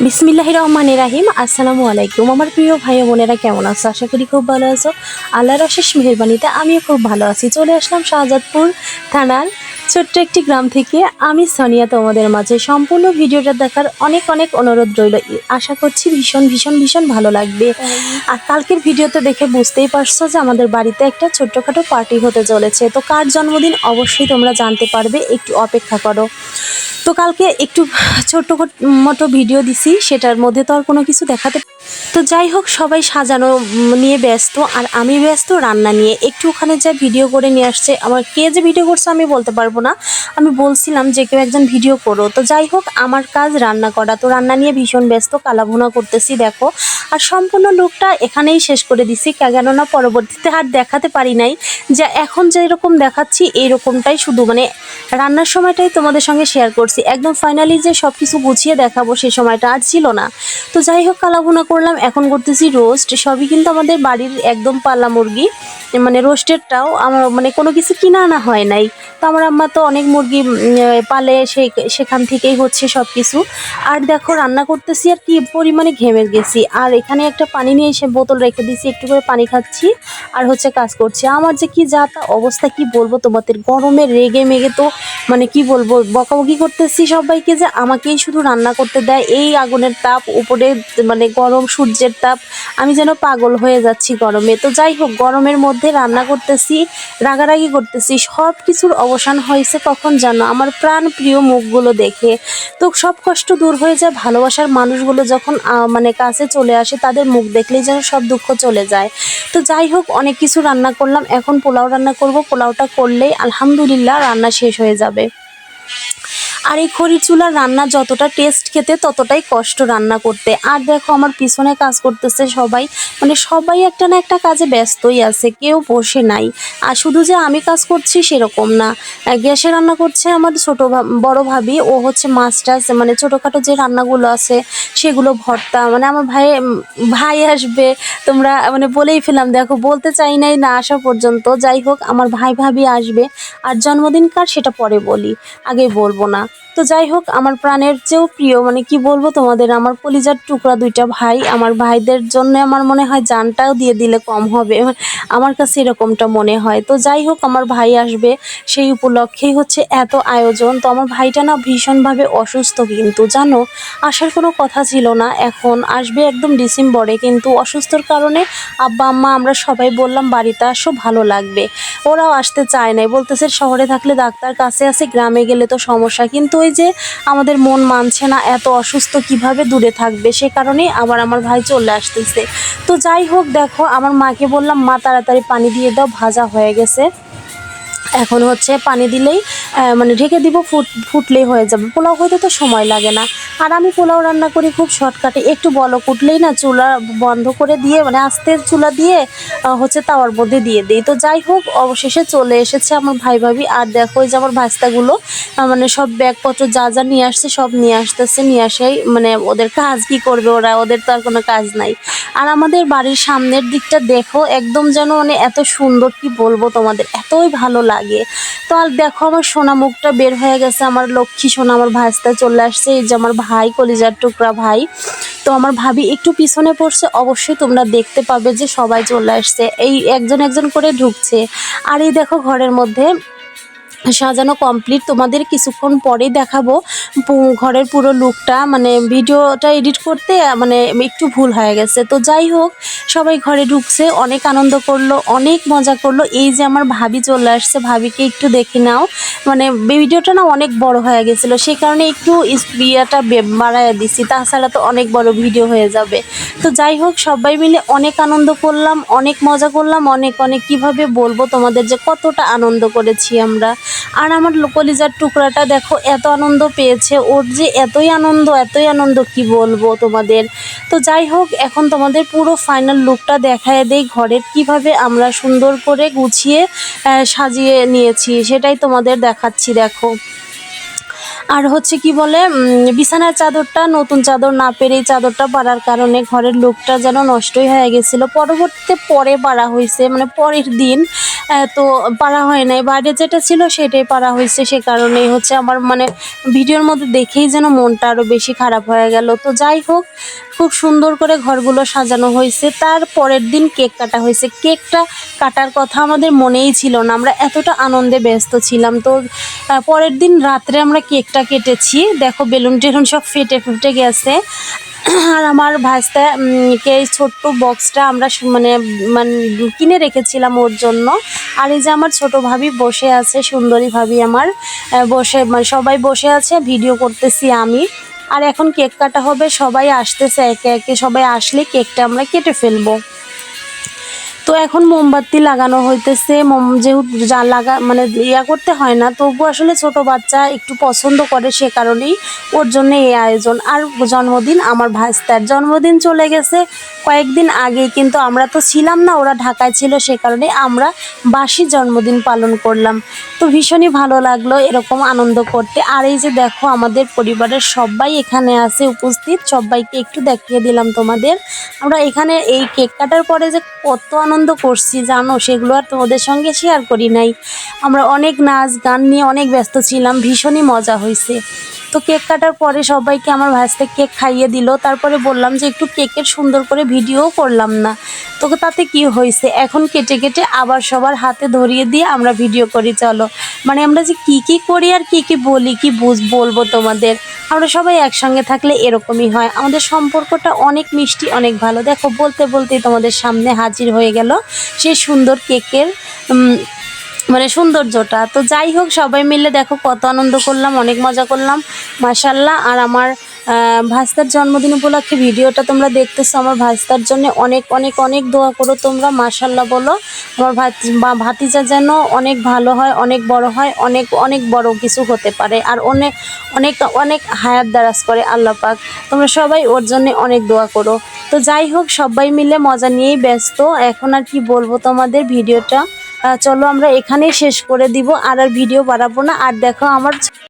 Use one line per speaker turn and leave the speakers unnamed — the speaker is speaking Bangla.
বিসমিল্লাহ রহমান রাহিম। আসসালামু আলাইকুম। আমার প্রিয় ভাই বোনেরা, কেমন আছো? আশা করি খুব ভালো আছো। আল্লাহর অশেষ মেহরবানিতে আমিও খুব ভালো আছি। চলে আসলাম শাহজাদপুর থানার ছোট্ট একটি গ্রাম থেকে। আমি সানিয়া, তোমাদের মাঝে সম্পূর্ণ ভিডিওটা দেখার অনেক অনেক অনুরোধ রইল। আশা করছি ভীষণ ভীষণ ভীষণ ভালো লাগবে। আর কালকের ভিডিওতে দেখে বুঝতেই পারছ যে আমাদের বাড়িতে একটা ছোট্টখাটো পার্টি হতে চলেছে। তো কার জন্মদিন অবশ্যই তোমরা জানতে পারবে। একটু অপেক্ষা করো। তো কালকে একটু ছোট্ট মতো ভিডিও দিছি সেটার মধ্যে তো আর কোনো কিছু দেখাতে তো যাই হোক, সবাই সাজানো নিয়ে ব্যস্ত। আর আমি ব্যস্ত, রান্না নিয়ে। একটু ওখানে যা ভিডিও করে নিয়ে আসছে, আমার কে যে ভিডিও করছে আমি বলতে পারব না। আমি বলছিলাম যে, কেউ একজন ভিডিও করো। তো যাই হোক, আমার কাজ রান্না করা। তো রান্না নিয়ে ভীষণ ব্যস্ত, কালাভুনা করতেছি, দেখো। আর সম্পূর্ণ লুকটা এখানেই শেষ করে দিছি কেননা পরবর্তীতে আর দেখাতে পারি নাই। যে এখন যেরকম দেখাচ্ছি, এইরকমটাই শুধু। মানে রান্নার সময়টাই তোমাদের সঙ্গে শেয়ার করছি। একদম ফাইনালি যে সব কিছু গুছিয়ে দেখাবো সে সময়টা আর ছিল না। তো যাই হোক, কালাভুনা করলাম, এখন করতেছি রোস্ট সবই কিন্তু আমাদের বাড়ির একদম পাল্লা মুরগি। মানে রোস্টেরটাও আমার মানে কোনো কিছু কিনা আনা হয় নাই। তো আমার আম্মা তো অনেক মুরগি পালে, সে সেখান থেকেই হচ্ছে সব কিছু আর দেখো, রান্না করতেছি আর কি পরিমাণে ঘেমে গেছি। আর এখানে একটা পানি নিয়ে এসে বোতল রেখে দিয়েছি, একটু করে পানি খাচ্ছি। আর হচ্ছে কাজ করছি। আমার যে কি যা তা অবস্থা, কি বলব তোমাদের? গরমে রেগে মেগে তো মানে কি বলব, বকাবকি করতেছি সবাইকে যে আমাকেই শুধু রান্না করতে দেয়। এই আগুনের তাপ উপরে মানে গরম সূর্যের তাপ। আমি যেন পাগল হয়ে যাচ্ছি গরমে। তো যাই হোক, গরমের মধ্যে রান্না করতেছি, রাগারাগি করতেছি সব কিছুর অবসান হয়েছে কখন জানো? আমার প্রাণ প্রিয় মুখগুলো দেখে। তো সব কষ্ট দূর হয়ে যায় ভালোবাসার মানুষগুলো যখন মানে কাছে চলে আসে, তাদের মুখ দেখলেই যেন সব দুঃখ চলে যায়। তো যাই হোক, অনেক কিছু রান্না করলাম। এখন পোলাও রান্না করব। পোলাওটা করলেই আলহামদুলিল্লাহ রান্না শেষ হয়ে যাবে। আর এই খড়ি চুলার রান্না যতটা টেস্ট খেতে ততটাই কষ্ট রান্না করতে। আর দেখো আমার পিছনে কাজ করতেছে সবাই মানে সবাই একটা না একটা কাজে ব্যস্তই আছে, কেউ বসে নাই। আর শুধু যে আমি কাজ করছি সেরকম না। গ্যাসে রান্না করছে আমার ছোট বড় ভাবি, ও হচ্ছে মাছ মানে ছোটোখাটো যে রান্নাগুলো আছে সেগুলো ভর্তা মানে আমার ভাই ভাই আসবে, তোমরা মানে বলেই ফেলাম দেখো বলতে চাই নাই না আসা পর্যন্ত। যাই হোক, আমার ভাই ভাবি আসবে, আর জন্মদিন কার সেটা পরে বলি আগে বলব না। তো যাই হোক, আমার প্রাণের চেয়েও প্রিয় মানে কি বলব তোমাদের, আমার কলিজার টুকরা দুইটা ভাই, আমার ভাইদের জন্য আমার মনে হয় জানটাও দিয়ে দিলে কম হবে, আমার কাছে এরকমটা মনে হয়। তো যাই হোক, আমার ভাই আসবে, সেই উপলক্ষেই হচ্ছে এত আয়োজন। তো আমার ভাইটা না ভীষণভাবে অসুস্থ কিন্তু, জানো? আসার কোনো কথা ছিল না, এখন আসবে একদম ডিসেম্বরে, কিন্তু অসুস্থর কারণে আব্বা, আম্মা আমরা সবাই বললাম, বাড়িতে আসো, ভালো লাগবে। ওরাও আসতে চায় নাই, বলতেছে শহরে থাকলে ডাক্তার কাছে আছে গ্রামে গেলে তো সমস্যা, কিন্তু ওই যে আমাদের মন মানছে না, এত অসুস্থ কীভাবে দূরে থাকবে? সে কারণেই আবার আমার ভাই চলে আসতেছে। তো যাই হোক, দেখো, আমার মাকে বললাম, মা, তাড়াতাড়ি পানি দিয়ে দাও, ভাজা হয়ে গেছে। এখন হচ্ছে পানি দিলেই মানে ঢেকে দিব, ফুট, ফুটলেই হয়ে যাবে। পোলাও হইতে তো সময় লাগে না। আর আমি পোলাও রান্না করি খুব শর্টকাটে, একটু বলো কুটলেই না চুলা বন্ধ করে দিয়ে মানে আস্তে চুলা দিয়ে হচ্ছে তাওয়ার মধ্যে দিয়ে দিই। তো যাই হোক, অবশেষে চলে এসেছে আমার ভাই ভাবি। আর দেখো যে আমার ভাস্তাগুলো মানে সব ব্যাগপত্র যা যা নিয়ে আসছে সব নিয়ে আসতেছে, নিয়ে আসাই মানে ওদের কাজ কি করবে ওরা, ওদের তো আর কোনো কাজ নাই। আর আমাদের বাড়ির সামনের দিকটা দেখো, একদম যেন মানে এত সুন্দর, কি বলব তোমাদের, এতই ভালো লাগে। তো আর দেখো আমার সোনা মুখটা বের হয়ে গেছে, আমার লক্ষ্মী সোনা আমার ভাস্তা চলে আসছে, এই যে আমার ভাই, কলিজার টুকরা ভাই। তো আমার ভাবি একটু পিছনে পড়ছে, অবশ্যই তোমরা দেখতে পাবে যে সবাই চলে আসছে, এই একজন একজন করে ঢুকছে। আর এই দেখো ঘরের মধ্যে সাজানো কমপ্লিট তোমাদের কিছুক্ষণ পরেই দেখাবো ঘরের পুরো লুকটা মানে ভিডিওটা এডিট করতে মানে একটু ভুল হয়ে গেছে। তো যাই হোক, সবাই ঘরে ঢুকছে, অনেক আনন্দ করল, অনেক মজা করল। এই যে আমার ভাবি চলে আসছে, ভাবিকে একটু দেখে নাও। মানে ভিডিওটা না অনেক বড় হয়ে গেছিল। সেই কারণে একটু ইয়েটা বাড়াইয়া দিছি। তাছাড়া তো অনেক বড় ভিডিও হয়ে যাবে। তো যাই হোক, সবাই মিলে অনেক আনন্দ করলাম, অনেক মজা করলাম, অনেক অনেক। কীভাবে বলব তোমাদের যে কতটা আনন্দ করেছি আমরা। আর আমার লোকলিজার টুকরাটা দেখো, এত আনন্দ পেয়েছে। ওর যে এতই আনন্দ এতই আনন্দ, কি বলব তোমাদের? তো যাই হোক, এখন তোমাদের পুরো ফাইনাল লুকটা দেখায় দেই ঘরের কীভাবে আমরা সুন্দর করে গুছিয়ে সাজিয়ে নিয়েছি। সেটাই তোমাদের দেখাচ্ছি, দেখো। আর হচ্ছে কি বলে বিছানার চাদরটা, নতুন চাদর না পেরে চাদরটা পাড়ার কারণে ঘরের লোকটা যেন নষ্টই হয়ে গেছিল। পরবর্তীতে পরে পাড়া হয়েছে মানে পরের দিন তো পাড়া হয় নাই। বাইরে যেটা ছিল সেটাই পাড়া হয়েছে। সে কারণেই হচ্ছে আমার মানে ভিডিওর মধ্যে দেখেই যেন মনটা আরও বেশি খারাপ হয়ে গেল। তো যাই হোক খুব সুন্দর করে ঘরগুলো সাজানো হয়েছে। তার পরের দিন কেক কাটা হয়েছে। কেকটা কাটার কথা আমাদের মনেই ছিল না। আমরা এতটা আনন্দে ব্যস্ত ছিলাম। তো পরের দিন রাত্রে আমরা কেকটা কেটেছি। দেখো, বেলুন টেলুন সব ফেটে ফেটে গেছে। আর আমার ভাজতে কে ছোট্ট বক্সটা আমরা মানে মানে কিনে রেখেছিলাম ওর জন্য। আর এই যে আমার ছোট ভাবি বসে আছে, সুন্দরী ভাবি আমার বসে মানে সবাই বসে আছে, ভিডিও করতেছি আমি। আর এখন কেক কাটা হবে, সবাই আসতেছে, একে একে সবাই আসলে কেকটা আমরা কেটে ফেলব। তো এখন মোমবাতি লাগানো হইতেছে, মোম যেহেতু যা লাগা মানে ইয়া করতে হয় না তবু আসলে ছোট বাচ্চা একটু পছন্দ করে সে কারণেই ওর জন্য এই আয়োজন। আর জন্মদিন আমার ভাস্তার, জন্মদিন চলে গেছে কয়েকদিন আগে কিন্তু আমরা তো ছিলাম না, ওরা ঢাকায় ছিল, সে কারণে আমরা বাসি জন্মদিন পালন করলাম। তো ভীষণই ভালো লাগল এরকম আনন্দ করতে। আর এই যে দেখো আমাদের পরিবারের সবাই এখানে আছে, উপস্থিত, সবাইকে একটু দেখিয়ে দিলাম তোমাদের। আমরা এখানে এই কেক কাটার পরে যে কত আনন্দ করছি, জানো, সেগুলো আর তোমাদের সঙ্গে শেয়ার করি নাই। আমরা অনেক নাচ, গান নিয়ে অনেক ব্যস্ত ছিলাম, ভীষণই মজা হয়েছে। তো কেক কাটার পরে সবাইকে আমার ভাজতে কেক খাইয়ে দিল, তারপরে বললাম যে একটু কেকের সুন্দর করে ভিডিও করলাম না। তো তাতে কি হয়েছে? এখন কেটে কেটে আবার সবার হাতে ধরিয়ে দিয়ে আমরা ভিডিও করি, চলো। মানে আমরা যে কি কি করি আর কি কি বলি, কি বুঝ, বলব তোমাদের? আমরা সবাই একসঙ্গে থাকলে এরকমই হয়। আমাদের সম্পর্কটা অনেক মিষ্টি, অনেক ভালো। দেখো, বলতে বলতেই তোমাদের সামনে হাজির হয়ে গেল সেই সুন্দর কেকের মানে সৌন্দর্যটা। তো যাই হোক, সবাই মিলে দেখো কত আনন্দ করলাম, অনেক মজা করলাম। মাসাল্লাহ আর আমার ভাস্তার জন্মদিন উপলক্ষে ভিডিওটা তোমরা দেখতেছো। আমার ভাস্তার জন্য অনেক অনেক অনেক দোয়া করো তোমরা মাসাল্লাহ বলো। আমার ভাত ভাতিজা যেন অনেক ভালো হয়, অনেক বড় হয়, অনেক অনেক বড় কিছু হতে পারে, আর অনেক অনেক অনেক হায়াত দারাজ করে আল্লাহ পাক। তোমরা সবাই ওর জন্য অনেক দোয়া করো। তো যাই হোক, সবাই মিলে মজা নিয়েই ব্যস্ত। এখন আর কি বলব তোমাদের ভিডিওটা? চলো আমরা এখানেই শেষ করে দিব, আর আর ভিডিও বাড়াবো না। আর দেখো আমার